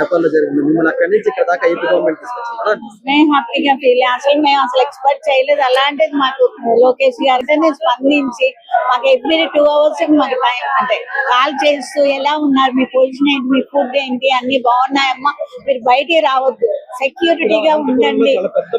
నేపాల్లో జరిగింది. మిమ్మల్ని అక్కడి నుంచి ఇక్కడ దాకా ఏపీ గవర్నమెంట్? మేము హ్యాపీగా ఫీల్ అసలు మేము అసలు ఎక్స్పెక్ట్ చేయలేదు. అలాంటిది మాకు లోకేష్ గారు వెంటనే స్పందించి మాకు ఎవ్రీ టూ అవర్స్ మాకు టైం అంటే కాల్ చేస్తూ ఎలా ఉన్నారు? మీ పొజిషన్ ఏంటి? మీ ఫుడ్ ఏంటి? అన్ని బాగున్నాయమ్మా. మీరు బయటికి రావద్దు. సెక్యూరిటీగా ఉండండి.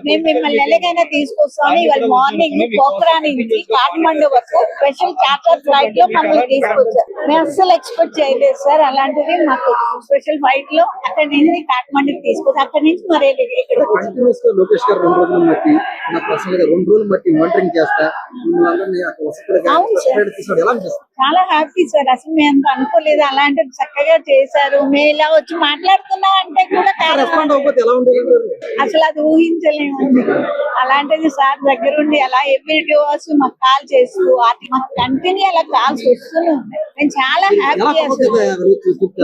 మేము మిమ్మల్ని ఎలాగైనా తీసుకొస్తాము ఇవాళ మార్నింగ్ పోఖ్రా నుంచి కాఠ్మండు వరకు స్పెషల్ చార్టర్ ఫ్లైట్లో మమ్మల్ని తీసుకొచ్చారు. మేము అస్సలు ఎక్స్పెక్ట్ చేయలేదు సార్ అలాంటిది మాకు స్పెషల్ ఫ్లైట్లో అక్కడి నుంచి కాఠ్మండుకి తీసుకొచ్చి అక్కడి నుంచి మరి ఇక్కడ కంటిన్యూస్గా లోకేష్ గారు రెండు రోజులు బట్టి నా పర్సనల్గా రెండు రోజులు బట్టి మానిటరింగ్ చేస్తా. మిమ్మల్ని అక్కడ ఎలా చాలా హ్యాపీ సార్. అసలు మేము అనుకోలేదు. అలాంటిది చక్కగా చేశారు. మేము ఇలా వచ్చి మాట్లాడుతున్నా అంటే కూడా అసలు అది ఊహించలేము. అలాంటిది సార్ దగ్గరుండి అలా ఎవ్రీ టూ అవర్స్ మాకు కాల్ చేస్తూ మాకు కంటిన్యూ అలా కాల్స్ వస్తూనే ఉన్నాయి. మేము చాలా హ్యాపీ అసలు.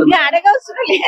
ఇంకా అడగవసరం లేదు.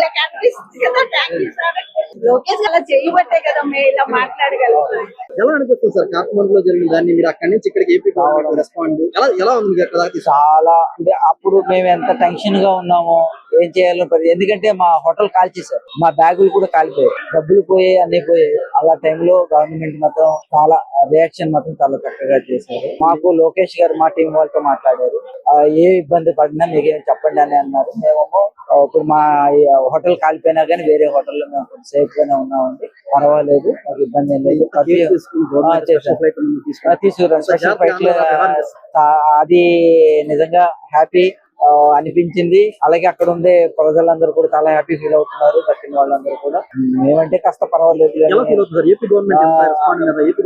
ఇలా కనిపిస్తుంది కదా థ్యాంక్ యూ సార్ లోకేష్ అలా చేయబట్టే కదా మేము ఇలా మాట్లాడగలుగుతాం ఎలా అనిపిస్తుంది సార్ కాఠ్మండు లో జరిగిన దాన్ని? మీరు అక్కడి నుంచి ఇక్కడికి ఏపీ రెస్పాండ్ ఎలా ఎలా ఉంది తీసుకు- చాలా అంటే అప్పుడు మేము ఎంత టెన్షన్గా ఉన్నామో ఏం చేయాలో ఎందుకంటే మా హోటల్ కాల్చేశారు మా బ్యాగులు కూడా కాలిపోయాయి. డబ్బులు పోయాయి అన్ని పోయాయి. అలా టైంలో గవర్నమెంట్ మాత్రం చాలా రియాక్షన్ మాత్రం చాలా చక్కగా చేశారు. మాకు లోకేష్ గారు మా టీం వాళ్ళతో మాట్లాడారు. ఆ, ఏ ఇబ్బంది పడినా మీకేం చెప్పండి అని అన్నారు. మేమేమో ఆ, ఇప్పుడు మా హోటల్ కాలిపోయినా కానీ వేరే హోటల్లో మేము సేఫ్ గానే ఉన్నామండి. పర్వాలేదు మాకు ఇబ్బంది ఏం లేదు. చేశారు. స్పెషల్ ఫ్లైట్ అది నిజంగా హ్యాపీ. అనిపించింది. అలాగే అక్కడ ఉండే ప్రజలందరూ కూడా చాలా హ్యాపీ ఫీల్ అవుతున్నారు దక్కిన వాళ్ళందరూ కూడా. మేమంటే కాస్త పర్వాలేదు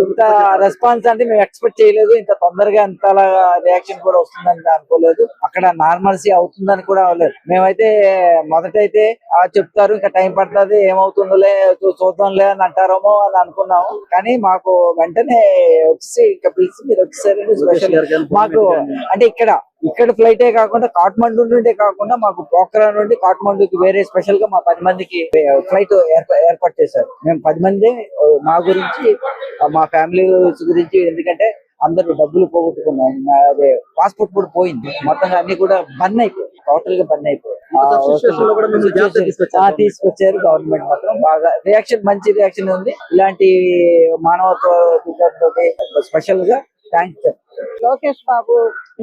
ఇంత రెస్పాన్స్ అంటే మేము ఎక్స్పెక్ట్ చేయలేదు. ఇంత తొందరగా ఇంత రియాక్షన్ కూడా వస్తుందని అనుకోలేదు. అక్కడ నార్మల్సీ అవుతుందని కూడా అవ్వలేదు మేమైతే మొదటైతే చెప్తారు ఇంకా టైం పడుతుంది ఏమవుతుందిలే చూద్దాంలే అని అంటారేమో అని అనుకున్నాము. కానీ మాకు వెంటనే వచ్చి ఇంకా పిలిచి మీరు వచ్చేసారండి స్పెషల్ మాకు. అంటే ఇక్కడ ఇక్కడ ఫ్లైటే కాకుండా కాఠ్మండు నుండే కాకుండా మాకు పోఖ్రా నుండి కాఠ్మండుకి వేరే స్పెషల్గా మా పది మందికి ఫ్లైట్ ఏర్పాటు చేశారు. మేము పది మంది మా గురించి మా ఫ్యామిలీ గురించి ఎందుకంటే అందరూ డబ్బులు పోగొట్టుకున్నాం. అదే పాస్పోర్ట్ కూడా పోయింది. మొత్తంగా అన్ని కూడా బన్ అయిపోయి టోటల్గా బన్ అయిపోయి ఆ, ఇంత situation లో కూడా మిమ్మల్ని జాగ్రత్తగా తీసుకొచ్చారు. గవర్నమెంట్ మాత్రం. బాగా రియాక్షన్ మంచి రియాక్షన్ ఉంది. ఇలాంటి మానవత్వ స్పెషల్గా థ్యాంక్స్ లోకేష్ బాబు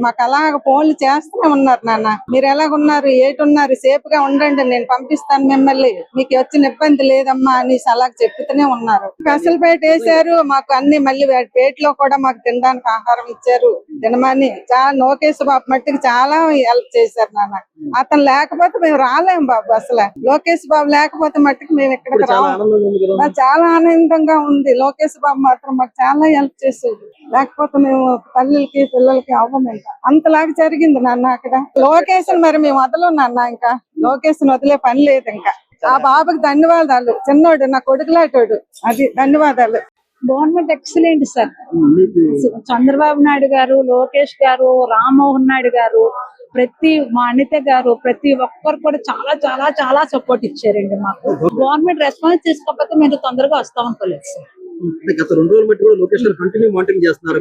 మాకు అలాగ ఫోన్లు చేస్తూనే ఉన్నారు నాన్న. మీరు ఎలాగున్నారు? ఏటున్నారు? సేఫ్గా ఉండండి నేను పంపిస్తాను మిమ్మల్ని. మీకు వచ్చిన ఇబ్బంది లేదమ్మా అని అలాగ చెప్తూనే ఉన్నారు. స్పెషల్ పేట వేశారు మాకు అన్ని మళ్ళీ పేటలో కూడా మాకు తినడానికి ఆహారం ఇచ్చారు. తినమని చాలా లోకేష్ బాబు మట్టికి చాలా హెల్ప్ చేశారు నాన్న. అతను లేకపోతే మేము రాలేం బాబు అసలు. లోకేష్ బాబు లేకపోతే మట్టికి మేము ఇక్కడికి రాము. నాకు చాలా ఆనందంగా ఉంది. లోకేష్ బాబు మాత్రం మాకు చాలా హెల్ప్ చేసేది లేకపోతే మేము తల్లికి పిల్లలకి అవ్వము ఇంకా అంతలాగా జరిగింది నాన్న అక్కడ. లోకేషన్ మరి మేము వదలం నాన్న ఇంకా. లోకేషన్ వదిలే పని లేదు ఇంకా. ఆ బాబుకి ధన్యవాదాలు. చిన్నోడు నా కొడుకులాటోడు అది ధన్యవాదాలు. Government excellent sir Chandrababu Naidu garu Lokesh garu Rammohan Naidu గారు ప్రతి మా అనిత గారు ప్రతి ఒక్కరు కూడా చాలా చాలా చాలా సపోర్ట్ ఇచ్చారండి మాకు. గవర్నమెంట్ రెస్పాన్స్ తీసుకోకపోతే మేము తొందరగా వస్తాం అనుకోలేదు సార్ అంటే గత రెండు రోజులు బట్టి కూడా లోకేష్ గారు కంటిన్యూ మానిటరింగ్ చేస్తున్నారు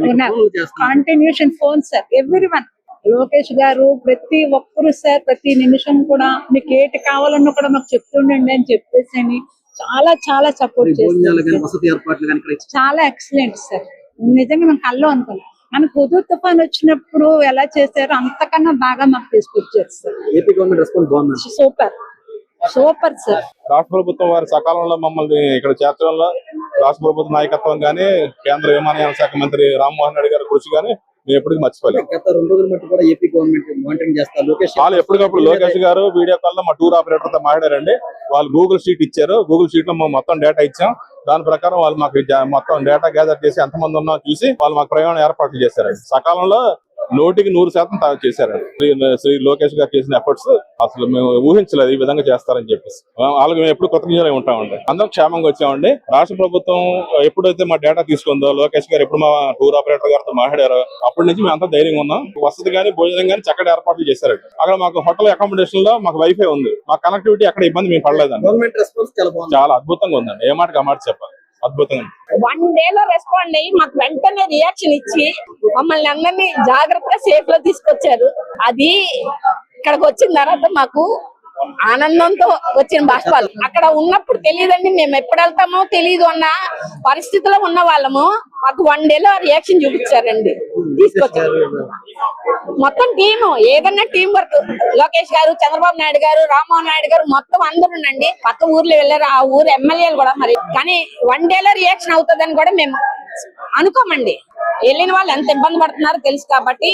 continuation phone sir everyone Lokesh garu ప్రతి ఒక్కరు సార్ ప్రతి నిమిషం కూడా మీకు ఏటి కావాలన్నా కూడా మాకు చెప్తుండండి అని చెప్పేసి అని చాలా చాలా సపోర్ట్ చేస్తారు చాలా ఎక్సలెంట్ సార్ నిజంగా మేము కల్లో అనుకోలేదు మనకు హుదూ తుఫాన్ వచ్చినప్పుడు ఎలా చేశారో అంతకన్నా బాగా మాకు తీసుకొచ్చారు సార్ ఏపీ గవర్నమెంట్ రెస్పాన్స్ బాగుంది? సూపర్. సూపర్ సార్ రాష్ట్ర ప్రభుత్వం వారి సకాలంలో మమ్మల్ని ఇక్కడ చేర్చడంలో రాష్ట్ర ప్రభుత్వ నాయకత్వం గానీ కేంద్ర విమానయాన శాఖ మంత్రి రామ్మోహన్ రెడ్డి గారి కృషి గానీ మేము ఎప్పటికీ మర్చిపోలేము గత రెండు రోజులు బట్టి కూడా ఏపీ గవర్నమెంట్ మానిటరింగ్ చేస్తారు. లోకేష్ వాళ్ళు ఎప్పటికప్పుడు లోకేష్ గారు వీడియో కాల్లో మా టూర్ ఆపరేటర్తో మాట్లాడారండి. వాళ్ళు గూగుల్ షీట్ ఇచ్చారు. గూగుల్ షీట్లో మేము మొత్తం డేటా ఇచ్చాం. దాని ప్రకారం వాళ్ళు మాకు మొత్తం డేటా గ్యాదర్ చేసి ఎంతమంది ఉన్నా చూసి వాళ్ళు మాకు ప్రయాణం ఏర్పాట్లు చేశారండి. సకాలంలో నూటికి నూరు శాతం చేశారండి. శ్రీ శ్రీ లోకేష్ గారు చేసిన ఎఫర్ట్స్ అసలు మేము ఊహించలేదు ఈ విధంగా చేస్తారని చెప్పేసి. వాళ్ళకి మేము ఎప్పుడు కృతజ్ఞతలై ఉంటామండి. అందరం క్షేమంగా వచ్చామండి. రాష్ట్ర ప్రభుత్వం ఎప్పుడైతే మా డేటా తీసుకుందో లోకేష్ గారు ఎప్పుడు మా టూర్ ఆపరేటర్ గారితో మాట్లాడారో అప్పటి నుంచి మేము అంతా ధైర్యంగా ఉన్నాం. వసతి గానీ భోజనం గానీ చక్కటి ఏర్పాట్లు చేశారండి. అక్కడ మాకు హోటల్ అకామిడేషన్లో మాకు వైఫై ఉంది. మా కనెక్టివిటీ అక్కడ ఇబ్బంది మేము పడలేదండి. చాలా అద్భుతంగా ఉందండి. ఏ మాటకి ఆ మాట చెప్పాలి. అద్భుతంగా వన్ డే లో రెస్పాండ్ అయ్యి మాకు వెంటనే రియాక్షన్ ఇచ్చి మమ్మల్ని అందరినీ జాగ్రత్తగా సేఫ్లో తీసుకొచ్చారు. అది ఇక్కడికి వచ్చిన తర్వాత మాకు ఆనందంతో వచ్చిన బాష్పాలు అక్కడ ఉన్నప్పుడు తెలియదండి మేము ఎప్పుడు వెళ్తామో తెలియదు అన్న పరిస్థితిలో ఉన్న వాళ్ళము. మాకు వన్ డేలో రియాక్షన్ చూపించారండి. తీసుకొచ్చారు. మొత్తం టీము ఏదన్నా టీం వర్క్ లోకేష్ గారు చంద్రబాబు నాయుడు గారు రామ్మోహన్ నాయుడు గారు మొత్తం అందరూ ఉండండి. పక్క ఊర్లో వెళ్ళారు ఆ ఊరు ఎమ్మెల్యేలు కూడా మరి. కానీ వన్ డేలో రియాక్షన్ అవుతుందని కూడా మేము అనుకోమండి. వెళ్ళిన వాళ్ళు ఎంత ఇబ్బంది పడుతున్నారో తెలుసు కాబట్టి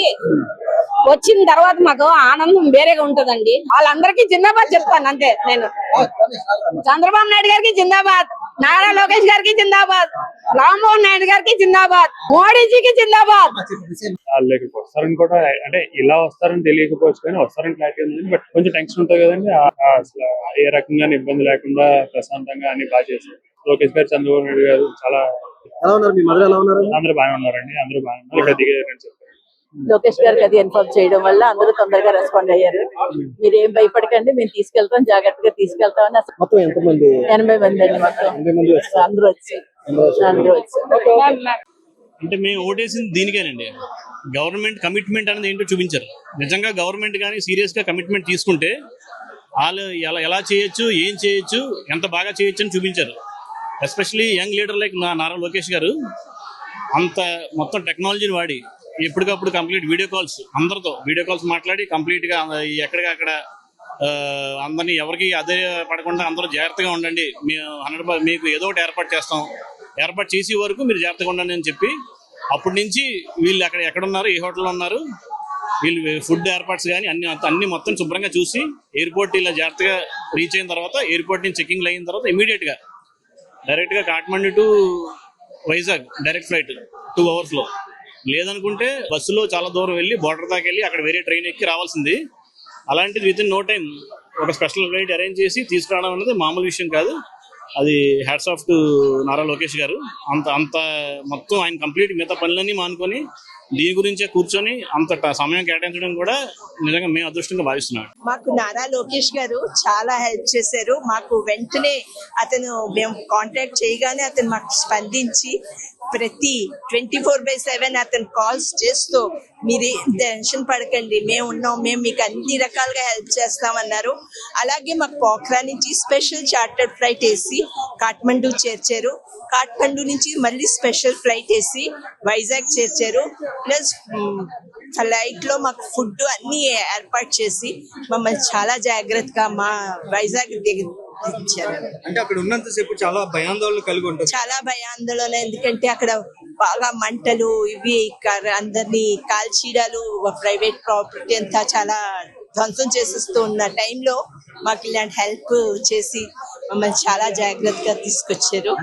వచ్చిన తర్వాత మాకు ఆనందం వేరేగా ఉంటదండి. వాళ్ళందరికీ జిందాబాద్ చెప్తాను అంతే నేను. చంద్రబాబు నాయుడు గారికి జిందాబాద్. నారా లోకేష్ గారికి జిందాబాద్. రామ్మోహన్ నాయుడు గారికి జిందాబాద్. మోడీజీకి జిందాబాద్. వస్తారని కూడా అంటే ఇలా వస్తారని తెలియకపోవచ్చు కానీ వస్తారని క్లారిటీ ఉంది. బట్ కొంచెం టెన్షన్ ఉంటుంది కదండి. అసలు ఏ రకంగా ఇబ్బంది లేకుండా ప్రశాంతంగా అన్ని బాగా చేశారు. లోకేష్ గారు చంద్రబాబు నాయుడు గారు చాలా ఎలా ఉన్నారు? మీ మదర్ ఎలా ఉన్నారు? అందరూ బాగానే ఉన్నారండి. అందరూ బాగానే ఉన్నారు. ఇక్కడ చెప్పారు లోకేష్ గారికి అది ఇన్ఫార్మ్ చేయడం వల్ల అందరూ తొందరగా రెస్పాండ్ అయ్యారు. మీరు ఏం భయపడకండి మేము తీసుకెళ్తాం జాగ్రత్తగా తీసుకెళ్తామని అసలు మొత్తం ఎంతమంది? ఎనభై మంది అండి మొత్తం. అందరూ వచ్చి అందరూ వచ్చి అంటే మేము ఓటేసింది దీనికేనండి. గవర్నమెంట్ కమిట్మెంట్ అనేది ఏంటో చూపించారు. నిజంగా గవర్నమెంట్ కానీ సీరియస్గా కమిట్మెంట్ తీసుకుంటే వాళ్ళు ఎలా ఎలా చేయొచ్చు ఏం చేయొచ్చు ఎంత బాగా చేయొచ్చు అని చూపించారు. ఎస్పెషలీ యంగ్ లీడర్ లైక్ నా నారా లోకేష్ గారు అంత మొత్తం టెక్నాలజీని వాడి ఎప్పటికప్పుడు కంప్లీట్ వీడియో కాల్స్ అందరితో వీడియో కాల్స్ మాట్లాడి కంప్లీట్గా ఎక్కడికక్కడ అందరినీ ఎవరికి అదే పడకుండా అందరూ జాగ్రత్తగా ఉండండి. మేము హండ్రెడ్ మీకు ఏదో ఒకటి ఏర్పాటు చేస్తాం. ఏర్పాటు చేసే వరకు మీరు జాగ్రత్తగా ఉండండి అని చెప్పి అప్పటి నుంచి వీళ్ళు అక్కడ ఎక్కడ ఉన్నారు ఏ హోటల్లో ఉన్నారు వీళ్ళు ఫుడ్ ఏర్పాట్స్ కానీ అన్ని అన్ని మొత్తం శుభ్రంగా చూసి ఎయిర్పోర్ట్ ఇలా జాగ్రత్తగా రీచ్ అయిన తర్వాత ఎయిర్పోర్ట్ నుంచి చెకింగ్ అయిన తర్వాత ఇమీడియట్గా గా డైరెక్ట్గా to Vizag direct flight two అవర్స్లో. లేదనుకుంటే బస్సులో చాలా దూరం వెళ్ళి బోర్డర్ దాకా వెళ్ళి అక్కడ వేరే ట్రైన్ ఎక్కి రావాల్సింది. అలాంటిది విత్ ఇన్ నో టైం ఒక స్పెషల్ ఫ్లైట్ అరేంజ్ చేసి తీసుకురావడం అనేది మామూలు విషయం కాదు. అది hats off to Nara Lokesh garu. అంత అంత మొత్తం ఆయన కంప్లీట్ మిగతా పనులన్నీ మానుకొని దీని గురించే కూర్చొని అంత సమయం కేటాయించడం కూడా నిజంగా మేము అదృష్టంగా భావిస్తున్నాం. మాకు నారా లోకేష్ గారు చాలా హెల్ప్ చేశారు. మాకు వెంటనే అతను మేము కాంటాక్ట్ చేయగానే అతను మాకు స్పందించి ప్రతి ట్వంటీ ఫోర్ బై సెవెన్ అతను కాల్స్ చేస్తూ మీరు టెన్షన్ పడకండి మేము ఉన్నాం మేము మీకు అన్ని రకాలుగా హెల్ప్ చేస్తామన్నారు. అలాగే మాకు పోఖ్రా నుంచి స్పెషల్ చార్టర్డ్ ఫ్లైట్ వేసి కాఠ్మండూ చేర్చారు. కాఠ్మండూ నుంచి మళ్ళీ స్పెషల్ ఫ్లైట్ వేసి వైజాగ్ చేర్చారు. ప్లస్ ఫ్లైట్లో మాకు ఫుడ్ అన్ని ఏర్పాటు చేసి మమ్మల్ని చాలా జాగ్రత్తగా మా వైజాగ్ దిగి అంటే అక్కడ ఉన్నంతసేపు చాలా భయాందోళన కలిగి ఉంటుంది. చాలా భయాందోళన ఎందుకంటే అక్కడ బాగా మంటలు ఇవి అందరినీ కాల్చీడాలు ప్రైవేట్ ప్రాపర్టీ అంతా చాలా ధ్వంసం చేసేస్తూ ఉన్న టైంలో మాకు ఇలాంటి హెల్ప్ చేసి మమ్మల్ని చాలా జాగ్రత్తగా తీసుకొచ్చారు.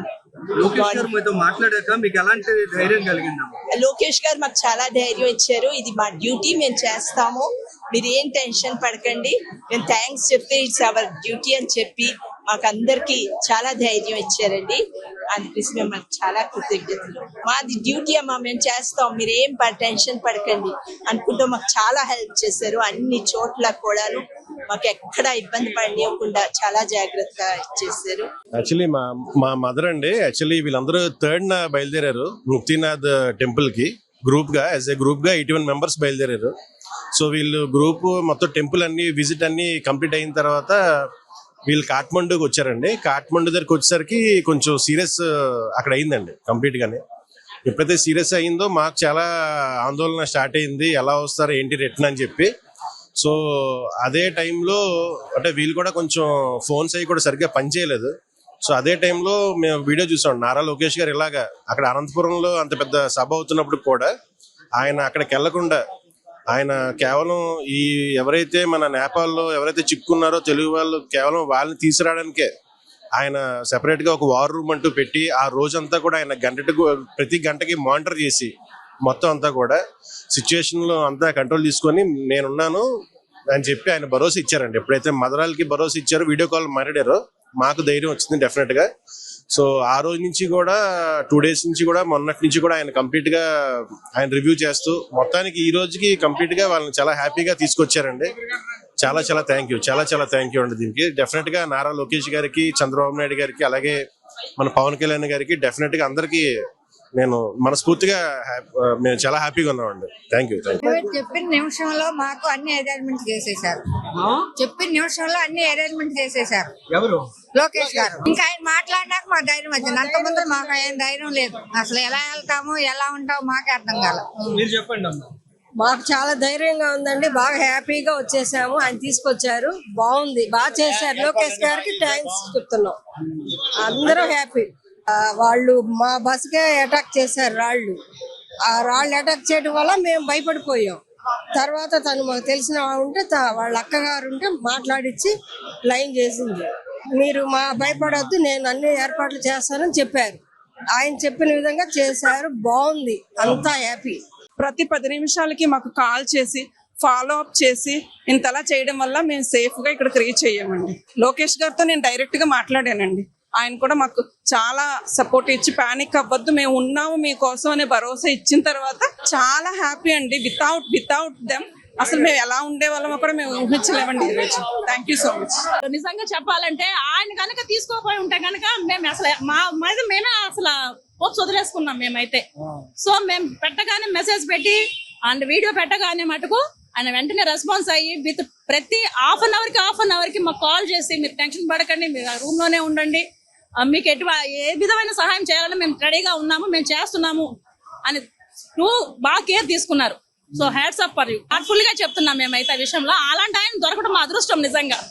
లోకేష్ గారు మీతో మాట్లాడాక మీకు ఎలాంటి ధైర్యం కలిగిందమ్మా లోకేష్ గారు మాకు చాలా ధైర్యం ఇచ్చారు. ఇది మా డ్యూటీ మేము చేస్తాము. మీరు ఏం టెన్షన్ పడకండి. మేము థ్యాంక్స్ చెప్తే ఇట్స్ అవర్ డ్యూటీ అని చెప్పి మాకు అందరికి చాలా ధైర్యం ఇచ్చారండి. అనిపిస్తుంది మేము చాలా కృతజ్ఞతలు. మాది డ్యూటీ అమ్మా మేము చేస్తాం. మీరు ఏం టెన్షన్ పడకండి. అనుకుంటూ మాకు చాలా హెల్ప్ చేశారు. అన్ని చోట్ల కూడాను మాకు ఎక్కడ ఇబ్బంది పడనివ్వకుండా చాలా జాగ్రత్తగా చేశారు. యాక్చువల్లీ మా మా మదర్ అండి యాక్చువల్లీ వీళ్ళందరూ థర్డ్ నా బయలుదేరారు ముక్తినాథ్ టెంపుల్కి గ్రూప్గా యాజ్ ఏ గ్రూప్గా ఎయిటీ వన్ మెంబర్స్ బయలుదేరారు. సో వీళ్ళు గ్రూప్ మొత్తం టెంపుల్ అన్ని విజిట్ అన్ని కంప్లీట్ అయిన తర్వాత వీళ్ళు కాఠ్మండూకి వచ్చారండి. కాఠ్మండు దగ్గరికి వచ్చేసరికి కొంచెం సీరియస్ అక్కడ అయిందండి కంప్లీట్ గానే. ఎప్పుడైతే సీరియస్ అయిందో మాకు చాలా ఆందోళన స్టార్ట్ అయింది. ఎలా వస్తారు ఏంటి రిటర్న్ అని చెప్పి. సో అదే టైంలో అంటే వీళ్ళు కూడా కొంచెం ఫోన్స్ అవి కూడా సరిగ్గా పనిచేయలేదు సో అదే టైంలో మేము వీడియో చూసాం. నారా లోకేష్ గారు ఇలాగా అక్కడ అనంతపురంలో అంత పెద్ద సభ అవుతున్నప్పుడు కూడా ఆయన అక్కడికి వెళ్ళకుండా ఆయన కేవలం ఈ ఎవరైతే మన నేపాల్లో ఎవరైతే చిక్కున్నారో తెలుగు వాళ్ళు కేవలం వాళ్ళని తీసుకురావడానికే. ఆయన సెపరేట్గా ఒక వార్ రూమ్ అంటూ పెట్టి ఆ రోజంతా కూడా ఆయన గంటకు ప్రతి గంటకి మానిటర్ చేసి మొత్తం అంతా కూడా సిచ్యువేషన్లో అంతా కంట్రోల్ తీసుకొని నేనున్నాను అని చెప్పి ఆయన భరోసా ఇచ్చారండి. ఎప్పుడైతే మదరాలకి భరోసా ఇచ్చారో వీడియో కాల్ మాట్లాడారో మాకు ధైర్యం వచ్చింది డెఫినెట్గా. సో ఆ రోజు నుంచి కూడా టూ డేస్ నుంచి కూడా మొన్నటి నుంచి కూడా ఆయన కంప్లీట్గా ఆయన రివ్యూ చేస్తూ మొత్తానికి ఈ రోజుకి కంప్లీట్గా వాళ్ళని చాలా హ్యాపీగా తీసుకొచ్చారండి. చాలా చాలా థ్యాంక్ యూ చాలా చాలా థ్యాంక్ యూ అండి దీనికి. డెఫినెట్గా నారా లోకేష్ గారికి చంద్రబాబు నాయుడు గారికి అలాగే మన పవన్ కళ్యాణ్ గారికి డెఫినెట్గా అందరికి నేను మనస్ఫూర్తిగా మేము చాలా హ్యాపీగా ఉన్నామండి. థ్యాంక్ యూ థ్యాంక్ యూ చెప్పిన నిమిషంలో మాకు అన్ని అరేంజ్మెంట్ చేసేసారు చెప్పిన నిమిషంలో అన్ని అరేంజ్మెంట్ చేసేసారు ఎవరు? లోకేష్ గారు. ఇంకా ఆయన మాట్లాడినాక మా ధైర్యం వచ్చింది. అంతకుముందు మాకు ఆయన ధైర్యం లేదు. అసలు ఎలా వెళ్తాము ఎలా ఉంటాము మాకే అర్థం కాల. మీరు చెప్పండి అమ్మా. మాకు చాలా ధైర్యంగా ఉందండి. బాగా హ్యాపీగా వచ్చేసాము. ఆయన తీసుకొచ్చారు. బాగుంది. బాగా చేశారు. లోకేష్ గారికి థ్యాంక్స్ చెప్తున్నాం. అందరూ హ్యాపీ. వాళ్ళు మా బస్కే అటాక్ చేశారు రాళ్ళు. ఆ రాళ్ళు అటాక్ చేయడం వల్ల మేము భయపడిపోయాం. తర్వాత తను మాకు తెలిసిన ఉంటే త- వాళ్ళ అక్కగారు ఉంటే మాట్లాడిచ్చి లైన్ చేసింది. మీరు మా భయపడొద్దు నేను అన్ని ఏర్పాట్లు చేస్తానని చెప్పారు. ఆయన చెప్పిన విధంగా చేశారు. బాగుంది. అంతా హ్యాపీ ప్రతి పది నిమిషాలకి మాకు కాల్ చేసి ఫాలో అప్ చేసి ఇంతలా చేయడం వల్ల మేము సేఫ్గా ఇక్కడికి రీచ్ అయ్యామండి. లోకేష్ గారితో నేను డైరెక్ట్గా మాట్లాడానండి. ఆయన కూడా మాకు చాలా సపోర్ట్ ఇచ్చి ప్యానిక్ అవ్వద్దు మేము ఉన్నాము మీకోసం అనే భరోసా ఇచ్చిన తర్వాత చాలా హ్యాపీ అండి. వితౌట్ వితౌట్ దెమ్ అసలు మేము ఎలా ఉండే వాళ్ళమో కూడా మేము ఊహించలేమండి ఈరోజు థ్యాంక్ యూ సో మచ్ నిజంగా చెప్పాలంటే ఆయన కనుక తీసుకోపోయి ఉంటే కనుక మేము అసలు మా మీద మేమే అసలు పోప్స్ వదిలేసుకున్నాం మేమైతే. సో మేము పెట్టగానే మెసేజ్ పెట్టి అండ్ వీడియో పెట్టగానే మటుకు ఆయన వెంటనే రెస్పాన్స్ అయ్యి విత్ ప్రతి హాఫ్ అన్ అవర్కి హాఫ్ అన్ అవర్కి మాకు కాల్ చేసి మీరు టెన్షన్ పడకండి మీరు రూమ్లోనే ఉండండి. మీకు ఎటు ఏ విధమైన సహాయం చేయాలని మేము రెడీగా ఉన్నాము మేము చేస్తున్నాము అని టూ బాగా కేర్ తీసుకున్నారు. So hats up for you. హార్ట్ఫుల్గా చెప్తున్నాం మేమైతే విషయంలో. అలాంటి ఆయన దొరకడం మా అదృష్టం నిజంగా.